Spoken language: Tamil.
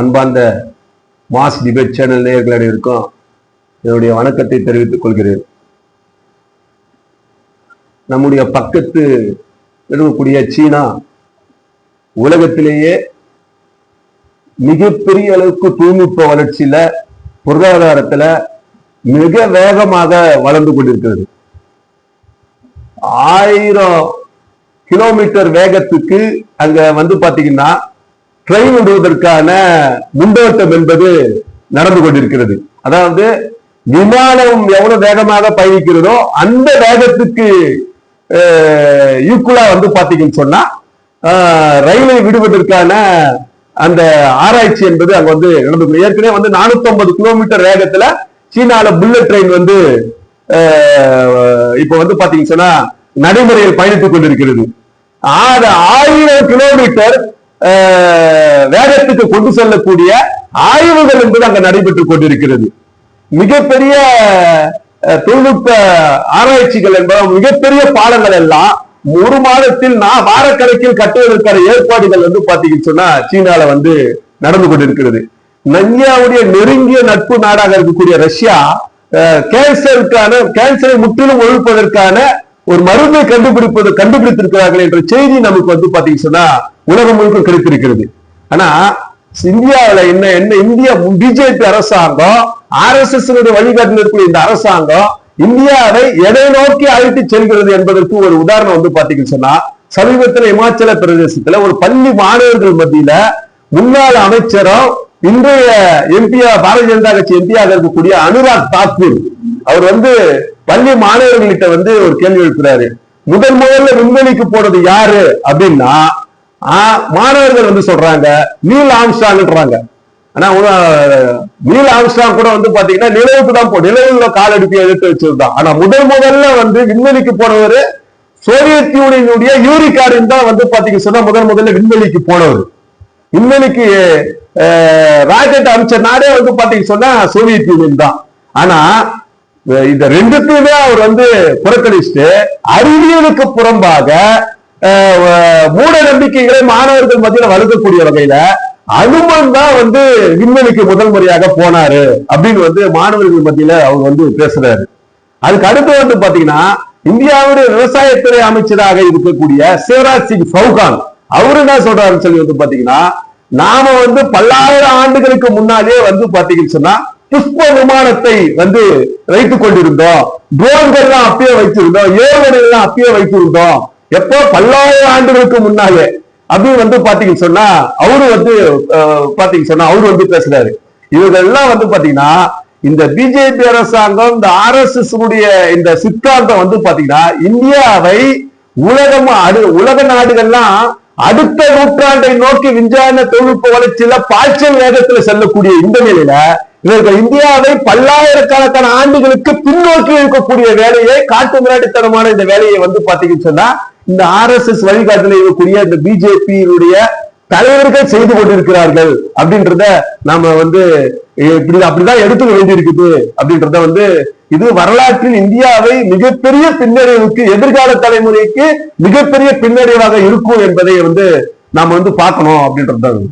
அன்பார்ந்த மாஸ் டிபேட் சேனல் நேயர்கள் அனைவருக்கும் என்னுடைய வணக்கத்தை தெரிவித்துக் கொள்கிறேன். நம்முடைய பக்கத்து இருக்கக்கூடிய சீனா உலகத்திலேயே மிகப்பெரிய அளவுக்கு தொழில்நுட்ப வளர்ச்சியில பொருளாதாரத்துல மிக வேகமாக வளர்ந்து கொண்டிருக்கிறது. ஆயிரம் கிலோமீட்டர் வேகத்துக்கு அங்க வந்து பாத்தீங்கன்னா ட்ரெயின் விடுவதற்கான முன்னோட்டம் என்பது நடந்து கொண்டிருக்கிறது. அதாவது விமானம் எவ்வளவு வேகமாக பயணிக்கிறதோ அந்த வேகத்துக்கு ஈக்குவலா வந்து பாத்தீங்கன்னு சொன்னா ரயிலை விடுவதற்கான அந்த ஆராய்ச்சி என்பது அங்க வந்து நடந்து ஏற்கனவே வந்து 450 கிலோமீட்டர் வேகத்துல சீனால புல்லட் ட்ரெயின் வந்து இப்ப வந்து பாத்தீங்கன்னு சொன்னா நடைமுறையில் பயணித்துக் கொண்டிருக்கிறது. ஆறு ஆயிரம் கிலோமீட்டர் வேதத்துக்கு கொண்டு செல்லக்கூடிய ஆய்வுகள் என்பது அங்க நடைபெற்றுக் கொண்டிருக்கிறது. மிகப்பெரிய தொழில்நுட்ப ஆராய்ச்சிகள் என்பது மிகப்பெரிய பாடங்கள் எல்லாம் ஒரு மாதத்தில் நான் வாரக்கணக்கில் கட்டுவதற்கான ஏற்பாடுகள் வந்து பாத்தீங்கன்னு சொன்னா சீனால வந்து நடந்து கொண்டிருக்கிறது. நன்யாவுடைய நெருங்கிய நட்பு நாடாக இருக்கக்கூடிய ரஷ்யா அஹ், கேன்சருக்கான கேன்சரை முற்றிலும் ஒழிப்பதற்கான ஒரு மருந்தை கண்டுபிடிப்பது கண்டுபிடித்திருக்கிறார்கள் என்ற செய்தி நமக்கு வந்து பாத்தீங்கன்னு சொன்னா உலகம் முழுக்க கிடைத்திருக்கிறது. ஆனா இந்தியாவுல என்ன என்ன இந்திய பிஜேபி அரசாங்கம் ஆர் எஸ் எஸ் வழிகாட்டில் இந்த அரசாங்கம் இந்தியாவை எதை நோக்கி அழைத்து செல்கிறது என்பதற்கு ஒரு உதாரணம் வந்து பாத்தீங்கன்னு சொன்னா சமீபத்தில் இமாச்சல பிரதேசத்துல ஒரு பள்ளி மாணவர்கள் மத்தியில முன்னாள் அமைச்சரும் இன்றைய எம்பியா பாரதிய ஜனதா கட்சி எம்பியாக இருக்கக்கூடிய அனுராக் தாக்கூர் அவர் வந்து பள்ளி மாணவர்கள்கிட்ட வந்து ஒரு கேள்வி எழுப்புறாரு. முதல் முதல்ல விண்வெளிக்கு போனது யாரு? அப்படின்னா மாணவர்கள் வந்து சொல்றாங்க நீல் ஆம்ஸ்டாங்ன்றாங்க ஆனா நீல் ஆம்ஸ்டாங் கூட வந்து பாத்தீங்கன்னா நிலவுக்கு தான் போ நிலவுல கால் எடுத்து எடுத்து வச்சிருந்தான் ஆனா முதல் முதல்ல வந்து விண்வெளிக்கு போனவர் சோவியத் யூனியனுடைய யூரி காரின் தான் வந்து பாத்தீங்கன்னா சொன்னா முதல் முதல்ல விண்வெளிக்கு போனவர். விண்வெளிக்கு ராக்கெட் அமைச்ச நாடே வந்து பாத்தீங்கன்னா சொன்னா சோவியத் யூனியன் தான். ஆனா இந்த ரெண்டுத்தையுமே அவர் வந்து புறக்கணிச்சுட்டு அறிவியலுக்கு புறம்பாக மூட நம்பிக்கைகளை மாணவர்கள் மத்தியில வளர்க்கக்கூடிய வகையில அனுமன் தான் வந்து விண்வெளிக்கு முதல் முறையாக போனாரு அப்படின்னு வந்து மாணவர்கள் மத்தியில அவர் வந்து பேசுறாரு. அதுக்கு அடுத்து வந்து பாத்தீங்கன்னா இந்தியாவுடைய விவசாயத்துறை அமைச்சராக இருக்கக்கூடிய சிவராஜ் சிங் சௌகான் அவரு என்ன சொல்றாருன்னு சொல்லி வந்து பாத்தீங்கன்னா நாம வந்து பல்லாயிரம் ஆண்டுகளுக்கு முன்னாலே வந்து பாத்தீங்கன்னு சொன்னா புஷ்ப விமானத்தை வந்து வைத்துக் கொண்டிருந்தோம். ட்ரோன்கள்லாம் அப்பயே வைத்திருந்தோம். ஏவுகணைகள்லாம் அப்பயே வைத்திருந்தோம். எப்போ பல்லாயிரம் ஆண்டுகளுக்கு முன்னாலே அது வந்து பாத்தீங்கன்னு சொன்னா அவரு வந்து அஹ், பாத்தீங்கன்னு சொன்னா அவரு வந்து பேசுறாரு. இவங்கெல்லாம் வந்து பாத்தீங்கன்னா இந்த பிஜேபி அரசாங்கம் இந்த ஆர் எஸ் எஸ் இந்த சித்தாந்தம் வந்து பாத்தீங்கன்னா இந்தியாவை உலகம் அடு உலக நாடுகள்லாம் அடுத்த நூற்றாண்டை நோக்கி விஞ்ஞான தொழில்நுட்ப வளர்ச்சியில பாய்ச்சல் வேகத்துல செல்லக்கூடிய இந்த நிலையில இவர்கள் இந்தியாவை பல்லாயிரக்கணக்கான ஆண்டுகளுக்கு பின்னோக்கி இருக்கக்கூடிய வேலையை காட்டு மிராட்டித்தனமான இந்த வேலையை வந்து பாத்தீங்கன்னு சொன்னா இந்த ஆர் எஸ் எஸ் வழிகாட்டில் இருக்கக்கூடிய இந்த பிஜேபியினுடைய தலைவர்கள் செய்து கொண்டிருக்கிறார்கள் அப்படின்றத நாம வந்து இப்படி அப்படிதான் எடுத்துக்க வேண்டியிருக்குது அப்படின்றத வந்து இது வரலாற்றில் இந்தியாவை மிகப்பெரிய பின்னடைவுக்கு எதிர்கால தலைமுறைக்கு மிகப்பெரிய பின்னடைவாக இருக்கும் என்பதை வந்து நாம வந்து பார்க்கணும் அப்படின்றது